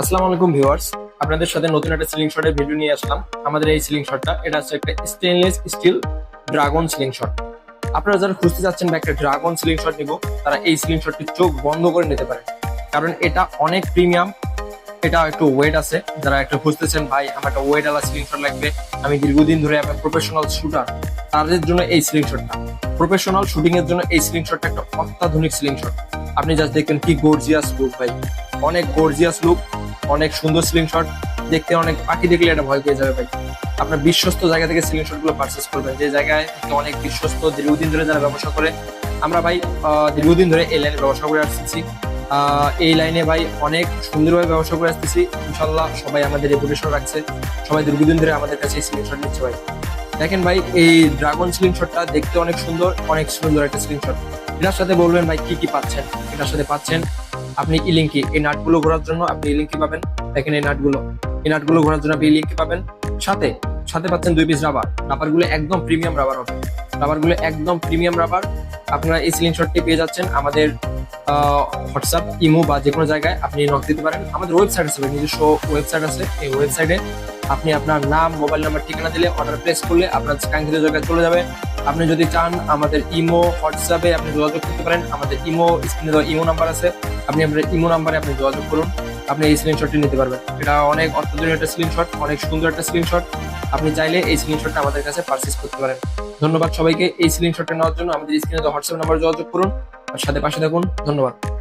আসসালামু আলাইকুম ভিউয়ার্স। আপনাদের সাথে নতুন একটা সিলিং শটের ভিডিও নিয়ে আসলাম। আমাদের এই সিলিং শটটা এটা হচ্ছে একটা stainless steel dragon ceiling shot আপনারা যারা খুঁজতে যাচ্ছেন বা একটা ড্রাগন সিলিং শট নিব, তারা এই সিলিং শটটি চোখ বন্ধ করে নিতে পারেন। কারণ এটা অনেক প্রিমিয়াম এটা একটু ওয়েট আছে। যারা একটু খুঁজতেছেন, ভাই, আমার একটা ওয়েট আলা সিলিং শট লাগবে। আমি দীর্ঘদিন ধরে আমি প্রফেশনাল শুটার তাদের জন্য এই সিলিং শটটা প্রফেশনাল শুটিং এর জন্য এই সিলিং শটটা একটা অত্যাধুনিক সিলিং শট আপনি জাস্ট দেখবেন কি গর্জিয়াস লুক ভাই। অনেক গর্জিয়াস লুক অনেক সুন্দর সিলিং শট দেখতে অনেক, পাখি দেখলে এটা ভয় পেয়ে যাবে ভাই। আপনার বিশ্বস্ত জায়গা থেকে সিলিং শটগুলো পারচেস করবেন। যে জায়গায় অনেক বিশ্বস্ত, দীর্ঘদিন ধরে যারা ব্যবসা করে, আমরা ভাই দীর্ঘদিন ধরে এই লাইনে ব্যবসা করে আসতেছি। এই লাইনে ভাই অনেক সুন্দরভাবে ব্যবসা করে আসতেছি। ইনশাল্লাহ সবাই আমাদের রেপুটেশন রাখছে। সবাই দীর্ঘদিন ধরে আমাদের কাছে সিলিং শট নিচ্ছে ভাই। দেখেন ভাই, এই ড্রাগন সিলিং শটটা দেখতে অনেক সুন্দর অনেক সুন্দর একটা সিলিং শট এটার সাথে বলবেন ভাই, কি কি পাচ্ছেন? এটার সাথে পাচ্ছেন আপনি ইলিঙ্কি এই নাটগুলো ঘোরার জন্য আপনি ইলিঙ্কি পাবেন। দেখেন এই নাটগুলো। এই নাটগুলো ঘোরার জন্য আপনি ইলিঙ্কি পাবেন। সাথে সাথে পাচ্ছেন দুই পিস রাবার রাবারগুলো একদম প্রিমিয়াম রাবার হবে। রাবারগুলো একদম প্রিমিয়াম রাবার আপনারা এই সিলিং শটটি পেয়ে যাচ্ছেন আমাদের হোয়াটসঅ্যাপ ইমো বা যে কোনো জায়গায় আপনি নক দিতে পারেন। আমাদের ওয়েবসাইট আছে নিজস্ব ওয়েবসাইট আছে। এই ওয়েবসাইটে আপনি আপনার নাম মোবাইল নাম্বার ঠিকানা দিলে অর্ডার প্লেস করলে আপনার কাঙ্ক্ষিত জায়গায় চলে যাবে। আপনি যদি চান আমাদের ইমো হোয়াটসঅ্যাপে আপনি যোগাযোগ করতে পারেন। আমাদের ইমো, স্ক্রিনে দেওয়া ইমো নাম্বার আছে। আপনি আপনার ইমো নাম্বারে আপনি যোগাযোগ করুন। আপনি এই স্ক্রিনশটটি নিতে পারবেন। এটা অনেক অত্যাধুনিক একটা স্ক্রিনশট অনেক সুন্দর একটা স্ক্রিনশট আপনি চাইলে এই স্ক্রিনশটটা আমাদের কাছে পারচেস করতে পারেন। ধন্যবাদ সবাইকে। এই স্ক্রিনশটটা নেওয়ার জন্য আমাদের স্ক্রিনে দেওয়া হোয়াটসঅ্যাপ নাম্বার যোগাযোগ করুন। আর সাথে পাশে থাকুন। ধন্যবাদ।